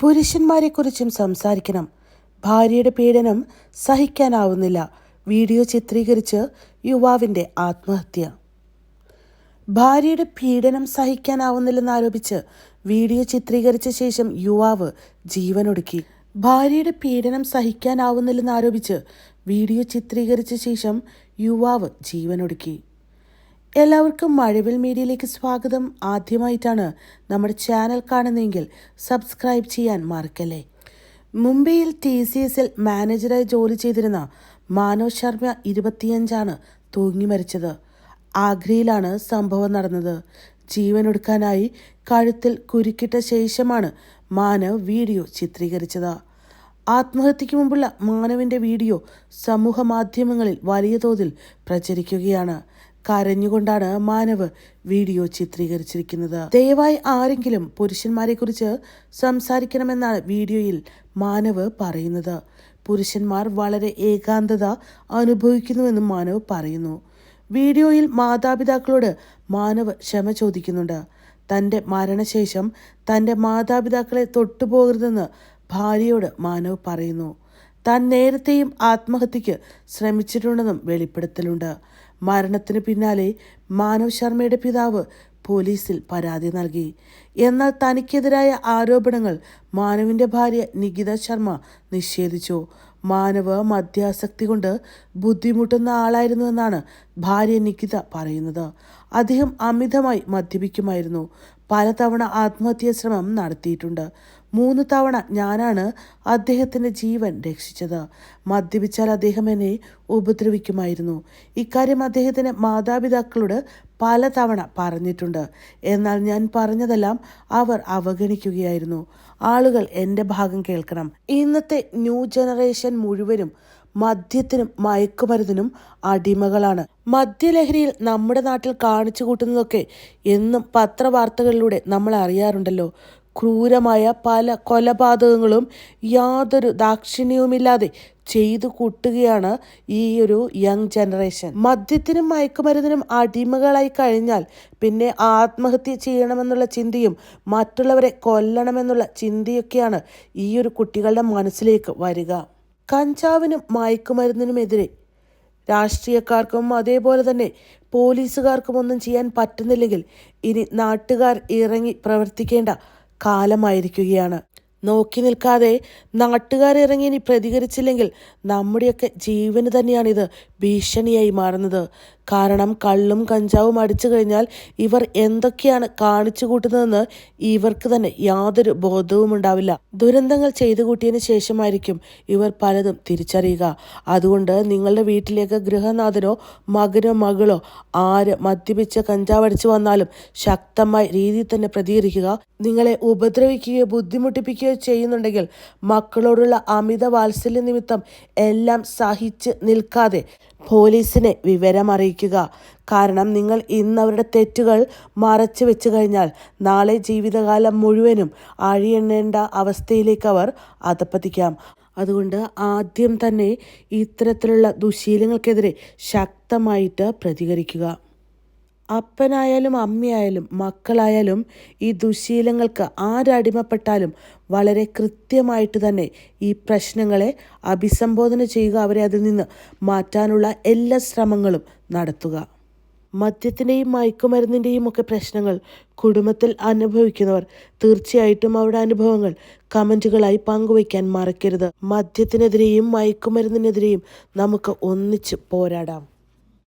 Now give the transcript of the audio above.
പുരുഷന്മാരെക്കുറിച്ചും സംസാരിക്കണം. ഭാര്യയുടെ പീഡനം സഹിക്കാനാവുന്നില്ല. വീഡിയോ ചിത്രീകരിച്ച് യുവാവിന്റെ ആത്മഹത്യ. ഭാര്യയുടെ പീഡനം സഹിക്കാനാവുന്നില്ലെന്നാരോപിച്ച് വീഡിയോ ചിത്രീകരിച്ച ശേഷം യുവാവ് ജീവനൊടുക്കി. ഭാര്യയുടെ പീഡനം സഹിക്കാനാവുന്നില്ലെന്നാരോപിച്ച് വീഡിയോ ചിത്രീകരിച്ച ശേഷം യുവാവ് ജീവനൊടുക്കി. എല്ലാവർക്കും മഴവിൽ മീഡിയയിലേക്ക് സ്വാഗതം. ആദ്യമായിട്ടാണ് നമ്മുടെ ചാനൽ കാണുന്നതെങ്കിൽ സബ്സ്ക്രൈബ് ചെയ്യാൻ മറക്കല്ലേ. മുംബൈയിൽ ടി സി എസിൽ മാനേജറായി ജോലി ചെയ്തിരുന്ന മാനവ് ശർമ്മ ഇരുപത്തിയഞ്ചാണ് തൂങ്ങി മരിച്ചത്. ആഗ്രയിലാണ് സംഭവം നടന്നത്. ജീവനൊടുക്കാനായി കഴുത്തിൽ കുരുക്കിട്ട ശേഷമാണ് മാനവ് വീഡിയോ ചിത്രീകരിച്ചത്. ആത്മഹത്യയ്ക്ക് മുമ്പുള്ള മാനവിന്റെ വീഡിയോ സമൂഹ മാധ്യമങ്ങളിൽ വലിയ തോതിൽ പ്രചരിക്കുകയാണ്. കരഞ്ഞുകൊണ്ടാണ് മാനവ് വീഡിയോ ചിത്രീകരിച്ചിരിക്കുന്നത്. ദയവായി ആരെങ്കിലും പുരുഷന്മാരെ കുറിച്ച് സംസാരിക്കണമെന്നാണ് വീഡിയോയിൽ മാനവ് പറയുന്നത്. പുരുഷന്മാർ വളരെ ഏകാന്തത അനുഭവിക്കുന്നുവെന്നും മാനവ് പറയുന്നു. വീഡിയോയിൽ മാതാപിതാക്കളോട് മാനവ് ക്ഷമ ചോദിക്കുന്നുണ്ട്. തന്റെ മരണശേഷം തന്റെ മാതാപിതാക്കളെ തൊട്ടുപോകരുതെന്ന് ഭാര്യയോട് മാനവ് പറയുന്നു. താൻ നേരത്തെയും ആത്മഹത്യക്ക് ശ്രമിച്ചിട്ടുണ്ടെന്നും വെളിപ്പെടുത്തലുണ്ട്. മരണത്തിന് പിന്നാലെ മാനവ് ശർമ്മയുടെ പിതാവ് പോലീസിൽ പരാതി നൽകി. എന്നാൽ തനിക്കെതിരായ ആരോപണങ്ങൾ മാനവിന്റെ ഭാര്യ നികിത ശർമ്മ നിഷേധിച്ചു. മാനവ് മദ്യാസക്തി കൊണ്ട് ബുദ്ധിമുട്ടുന്ന ആളായിരുന്നുവെന്നാണ് ഭാര്യ നികിത പറയുന്നത്. അദ്ദേഹം അമിതമായി മദ്യപിക്കുമായിരുന്നു. പലതവണ ആത്മഹത്യാ ശ്രമം നടത്തിയിട്ടുണ്ട്. മൂന്ന് തവണ ഞാനാണ് അദ്ദേഹത്തിന്റെ ജീവൻ രക്ഷിച്ചത്. മദ്യപിച്ചാൽ അദ്ദേഹം എന്നെ ഉപദ്രവിക്കുമായിരുന്നു. ഇക്കാര്യം അദ്ദേഹത്തിന്റെ മാതാപിതാക്കളോട് പലതവണ പറഞ്ഞിട്ടുണ്ട്. എന്നാൽ ഞാൻ പറഞ്ഞതെല്ലാം അവർ അവഗണിക്കുകയായിരുന്നു. ആളുകൾ എന്റെ ഭാഗം കേൾക്കണം. ഇന്നത്തെ ന്യൂ ജനറേഷൻ മുഴുവനും മദ്യത്തിനും മയക്കുമരുന്നിനും അടിമകളാണ്. മദ്യലഹരിയിൽ നമ്മുടെ നാട്ടിൽ കാണിച്ചു കൂട്ടുന്നതൊക്കെ എന്നും പത്രവാർത്തകളിലൂടെ നമ്മൾ അറിയാറുണ്ടല്ലോ. ക്രൂരമായ പല കൊലപാതകങ്ങളും യാതൊരു ദാക്ഷിണ്യവുമില്ലാതെ ചെയ്തു കൂട്ടുകയാണ് ഈ ഒരു യങ് ജനറേഷൻ. മദ്യത്തിനും മയക്കുമരുന്നിനും അടിമകളായി കഴിഞ്ഞാൽ പിന്നെ ആത്മഹത്യ ചെയ്യണമെന്നുള്ള ചിന്തയും മറ്റുള്ളവരെ കൊല്ലണമെന്നുള്ള ചിന്തയൊക്കെയാണ് ഈ ഒരു കുട്ടികളുടെ മനസ്സിലേക്ക് വരിക. കഞ്ചാവിനും മയക്കുമരുന്നിനുമെതിരെ രാഷ്ട്രീയക്കാർക്കും അതേപോലെ തന്നെ പോലീസുകാർക്കും ഒന്നും ചെയ്യാൻ പറ്റുന്നില്ലെങ്കിൽ ഇനി നാട്ടുകാർ ഇറങ്ങി പ്രവർത്തിക്കേണ്ട കാലമായിരിക്കുകയാണ്. നോക്കി നിൽക്കാതെ നാട്ടുകാരിറങ്ങി ഇനി പ്രതികരിച്ചില്ലെങ്കിൽ നമ്മുടെയൊക്കെ ജീവന് തന്നെയാണിത് ഭീഷണിയായി മാറുന്നത്. കാരണം കള്ളും കഞ്ചാവും അടിച്ചു കഴിഞ്ഞാൽ ഇവർ എന്തൊക്കെയാണ് കാണിച്ചു കൂട്ടുന്നതെന്ന് ഇവർക്ക് തന്നെ യാതൊരു ബോധവും ഉണ്ടാവില്ല. ദുരന്തങ്ങൾ ചെയ്തു കൂട്ടിയതിന് ശേഷമായിരിക്കും ഇവർ പലതും തിരിച്ചറിയുക. അതുകൊണ്ട് നിങ്ങളുടെ വീട്ടിലേക്ക് ഗൃഹനാഥനോ മകനോ മകളോ ആര് മദ്യപിച്ച് കഞ്ചാവ് അടിച്ചു വന്നാലും ശക്തമായ രീതിയിൽ തന്നെ പ്രതികരിക്കുക. നിങ്ങളെ ഉപദ്രവിക്കുകയോ ബുദ്ധിമുട്ടിപ്പിക്കുകയോ ചെയ്യുന്നുണ്ടെങ്കിൽ മക്കളോടുള്ള അമിത വാത്സല്യ നിമിത്തം എല്ലാം സഹിച്ച് നിൽക്കാതെ പോലീസിനെ വിവരമറിയിക്കുക. കാരണം നിങ്ങൾ ഇന്ന് അവരുടെ തെറ്റുകൾ മറച്ചു വെച്ചു കഴിഞ്ഞാൽ നാളെ ജീവിതകാലം മുഴുവനും അഴിയെണ്ണേണ്ട അവസ്ഥയിലേക്ക് അവർ അധപ്പതിക്കാം അതുകൊണ്ട് ആദ്യം തന്നെ ഇത്തരത്തിലുള്ള ദുശീലങ്ങൾക്കെതിരെ ശക്തമായിട്ട് പ്രതികരിക്കുക. അപ്പനായാലും അമ്മയായാലും മക്കളായാലും ഈ ദുശീലങ്ങൾക്ക് ആരടിമപ്പെട്ടാലും വളരെ കൃത്യമായിട്ട് തന്നെ ഈ പ്രശ്നങ്ങളെ അഭിസംബോധന ചെയ്യുക അവരെ അതിൽ നിന്ന് മാറ്റാനുള്ള എല്ലാ ശ്രമങ്ങളും നടത്തുക. മദ്യത്തിന്റെയും മയക്കുമരുന്നിന്റെയും ഒക്കെ പ്രശ്നങ്ങൾ കുടുംബത്തിൽ അനുഭവിക്കുന്നവർ തീർച്ചയായിട്ടും അവരുടെ അനുഭവങ്ങൾ കമന്റുകളായി പങ്കുവയ്ക്കാൻ മറക്കരുത്. മദ്യത്തിനെതിരെയും മയക്കുമരുന്നിനെതിരെയും നമുക്ക് ഒന്നിച്ച് പോരാടാം.